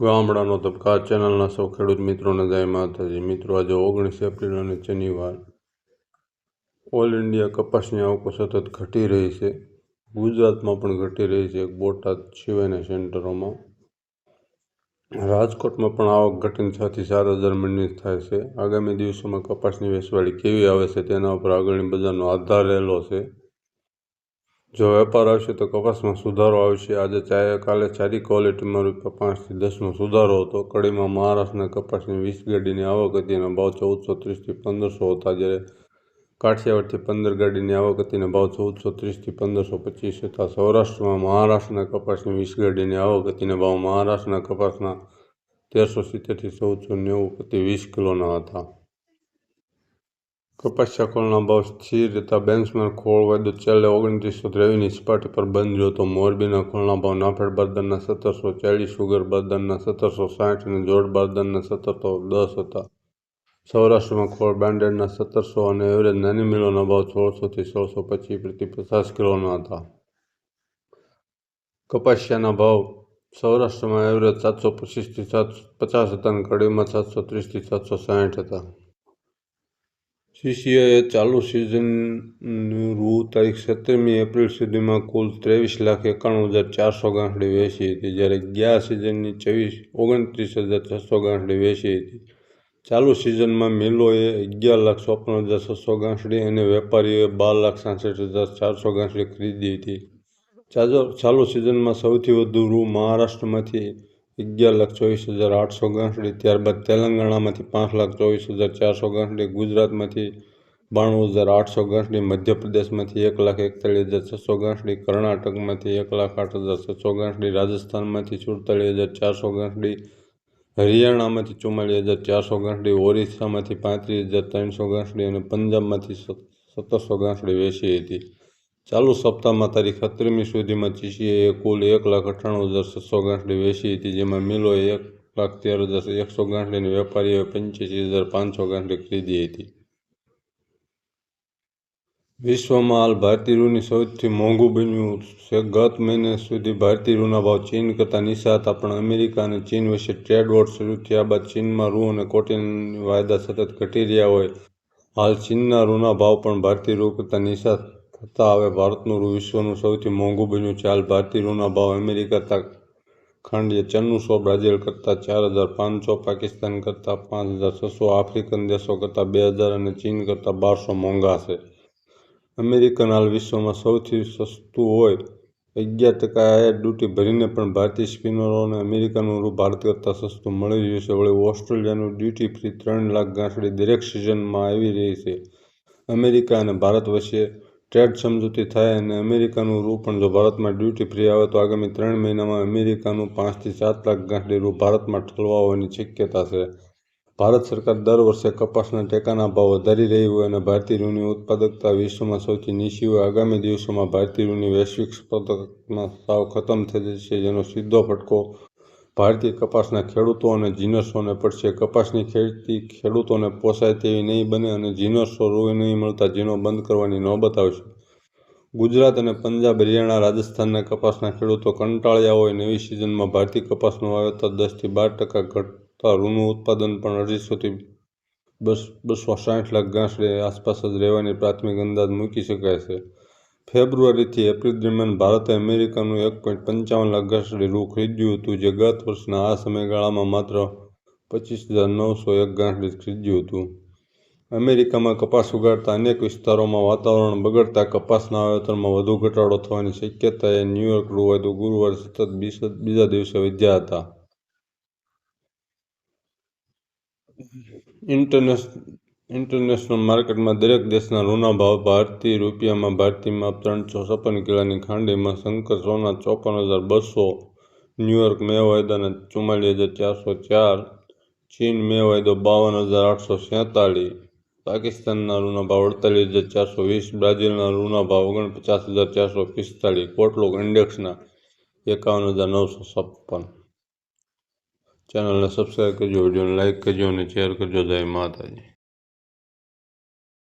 ગામડાનો તબકા ચેનલના સૌ ખેડૂત મિત્રોને જય માતાજી. મિત્રો, આજે ઓગણીસ એપ્રિલ અને શનિવાર. ઓલ ઇન્ડિયા કપાસની આવકો સતત ઘટી રહી છે. ગુજરાતમાં પણ ઘટી રહી છે. બોટાદ સિવાયના સેન્ટરોમાં. રાજકોટમાં પણ આવક ઘટીને છથી સાત હજાર મંડી થાય છે. આગામી દિવસોમાં કપાસની વેચવાળી કેવી આવે છે તેના ઉપર આગળની બજારનો આધાર રહેલો છે. જો વેપાર આવશે તો કપાસમાં સુધારો આવશે. આજે ચાય, કાલે સારી ક્વોલિટીમાં રૂપિયા પાંચથી દસનો સુધારો હતો. કડીમાં મહારાષ્ટ્રના કપાસની વીસ ગાડીની આવક હતી અને ભાવ ચૌદસો ત્રીસથી પંદરસો હતા. જ્યારે કાઠિયાવાડથી પંદર ગાડીની આવક હતી અને ભાવ ચૌદસો ત્રીસથી પંદરસો પચીસ હતા. સૌરાષ્ટ્રમાં મહારાષ્ટ્રના કપાસની વીસ ગાડીની આવક હતી અને ભાવ મહારાષ્ટ્રના કપાસના તેરસો સિત્તેરથી ચૌદસો નેવું પ્રતિ વીસ કિલોના હતા. કપાસિયા ખોળના ભાવ સ્થિર રહેતા બેન્ચમાર્ક ખોળ વાયદો છેલ્લે ઓગણત્રીસો ત્રેવીસની સપાટી પર બંધ હતો. મોરબીના ખોળના ભાવ નાફેડ બારદાનના સત્તરસો ચાલીસ, સુગર બારદાનના સત્તરસો સાઠ અને જોડ બારદાનના સત્તરસો દસ હતા. સૌરાષ્ટ્રમાં ખોળ બ્રાન્ડેડના સત્તરસો અને એવરેજ નાની મિલોના ભાવ સોળસોથી સોળસો પચીસ પ્રતિ પચાસ કિલોના હતા. કપાસિયાના ભાવ સૌરાષ્ટ્રમાં એવરેજ સાતસો પચીસથી સાત પચાસ હતા અને કડીમાં સાતસો ત્રીસથી સાતસો સાઠ હતા. સીસીઆઈએ ચાલુ સિઝનનું રૂ તારીખ સત્તરમી એપ્રિલ સુધીમાં કુલ ત્રેવીસ લાખ એકાણું હજાર ચારસો ગાંઠડી વેચી હતી. જ્યારે ગયા સિઝનની ચોવીસ ઓગણત્રીસ હજાર છસો ગાંઠડી વેચી હતી. ચાલુ સિઝનમાં મિલોએ અગિયાર લાખ ચોપન હજાર છસો ગાંઠડી અને વેપારીઓએ બાર લાખ સાસઠ હજાર ચારસો ગાંઠડી ખરીદી હતી. ચાલુ સિઝનમાં સૌથી વધુ રૂ મહારાષ્ટ્રમાંથી અગિયાર લાખ ચોવીસ હજાર આઠસો ગાંઠડી, ત્યારબાદ તેલંગાણામાંથી પાંચ લાખ ચોવીસ હજાર ચારસો ગાંઠડી, ગુજરાતમાંથી બાણું હજાર આઠસો ગાંઠડી, મધ્યપ્રદેશમાંથી એક લાખ એકતાળીસ હજાર છસો ગાંઠડી, કર્ણાટકમાંથી એક લાખ આઠ હજાર છસો ગાંઠડી, રાજસ્થાનમાંથી સુડતાલીસ હજાર ચારસો ગાંઠડી, હરિયાણામાંથી ચુમ્માલીસ હજાર ચારસો ગાંઠડી, ઓરિસ્સામાંથી પાંત્રીસ હજાર ત્રણસો ગાંઠડી અને પંજાબમાંથી સત્તરસો ગાંઠડી વેચી હતી. ચાલુ સપ્તાહમાં તારીખ સત્તરમી સુધીમાં ચીસીએ કુલ એક લાખ અઠ્ઠાણું હજાર છસો ગાંઠડી વેચી હતી, જેમાં મિલોએ એક લાખ તેર હજાર એકસો ગાંઠડી વેપારીઓએ પંચ્યાસી હજાર પાંચસો ગાંઠડી ખરીદી હતી. વિશ્વમાં હાલ ભારતીય રૂની સૌથી મોંઘું બન્યું છે. ગત મહિને સુધી ભારતીય રૂના ભાવ ચીન કરતાં નિશાત પણ અમેરિકા અને ચીન વચ્ચે ટ્રેડ વોર શરૂ થયા બાદ ચીનમાં રૂ અને કોટિન વાયદા સતત ઘટી રહ્યા હોય. હાલ ચીનના રૂના ભાવ પણ ભારતીય રૂ કરતાં નીચા થતાં હવે ભારતનું રૂ વિશ્વનું સૌથી મોંઘું બન્યું છે. હાલ ભારતીય રૂના ભાવ અમેરિકા ખાંડીએ ચન્નુસો બ્રાઝિલ કરતાં ચાર હજાર પાંચસો, પાકિસ્તાન કરતાં પાંચ હજાર છસો, આફ્રિકન દેશો કરતાં બે હજાર અને ચીન કરતાં બારસો મોંઘા છે. અમેરિકન હાલ વિશ્વમાં સૌથી સસ્તું હોય અગિયાર ટકા આયાત ડ્યુટી ભરીને પણ ભારતીય સ્પિનરોને અમેરિકાનું રૂ ભારત કરતાં સસ્તું મળી રહ્યું છે. વળી ઓસ્ટ્રેલિયાનું ડ્યુટી ફ્રી ત્રણ લાખ ગાંઠડી દરેક સિઝનમાં આવી રહી છે. અમેરિકા અને ભારત વચ્ચે ટ્રેડ સમજૂતી થાય અને અમેરિકાનું રૂ પણ જો ભારતમાં ડ્યુટી ફ્રી આવે તો આગામી ત્રણ મહિનામાં અમેરિકાનું પાંચથી સાત લાખ ગાંઠડી રૂ ભારતમાં ઠલવા હોવાની શક્યતા છે. ભારત સરકાર દર વર્ષે કપાસના ટેકાના ભાવ વધારી રહી હોય અને ભારતીય રૂની ઉત્પાદકતા વિશ્વમાં સૌથી નીચી હોય, આગામી દિવસોમાં ભારતીય રૂની વૈશ્વિક સ્પર્ધકમાં સાવ ખતમ થઈ જશે જેનો સીધો ફટકો ભારતીય કપાસના ખેડૂતો અને જીનર્સોને પડશે. કપાસની ખેતી ખેડૂતોને પોસાય તેવી નહીં બને અને જીનર્સો રૂ નહીં મળતા જીનો બંધ કરવાની નોબત આવશે. ગુજરાત અને પંજાબ, હરિયાણા રાજસ્થાનના કપાસના ખેડૂતો કંટાળ્યા હોય નવી સિઝનમાં ભારતીય કપાસનું વાવેતર દસથી બાર ટકા ઘટતા રૂનું ઉત્પાદન પણ અઢીસોથી બસ, બસો સાઠ લાખ ગાંસડે આસપાસ જ રહેવાની પ્રાથમિક અંદાજ મૂકી શકાય છે. ફેબ્રુઆરીથી એપ્રિલ દરમિયાન ભારતે અમેરિકાનું એક પોઈન્ટ પંચાવન લાખ ગાંસડી રૂ ખરીદ્યું હતું, જે ગત વર્ષના આ સમયગાળામાં માત્ર પચીસ હજાર નવસો એક ગાંસડી ખરીદ્યું હતું. અમેરિકામાં કપાસ ઉગાડતા અનેક વિસ્તારોમાં વાતાવરણ બગડતા કપાસના વાવેતરમાં વધુ ઘટાડો થવાની શક્યતાએ ન્યૂયોર્ક રૂ વાયદો ગુરુવારે સતત બીજા દિવસે વધ્યા હતા. ઇન્ટરનેશ ઇન્ટરનેશનલ માર્કેટમાં દરેક દેશના રૂના ભાવ ભારતીય રૂપિયામાં ભારતીય માપ ત્રણસો છપ્પન કિલોની ખાંડીમાં શંકર સોના ચોપન હજાર બસો ન્યૂયોર્ક મે વાયદાના ચુમ્માલીસ હજાર ચારસો ચાર, ચીન મે વાયદો બાવન હજાર આઠસો સેતાલીસ પાકિસ્તાનના રૂના ભાવ અડતાલીસ હજાર ચારસો વીસ, બ્રાઝિલના રૂના ભાવ ઓગણપચાસ હજાર ચારસો પિસ્તાળીસ કોટલોક ઇન્ડેક્સના એકાવન હજાર નવસો છપ્પન. ચેનલને સબસ્ક્રાઈબ કરજો, વિડીયોને લાઇક કરજો અને શેર કરજો. જય માતાજી.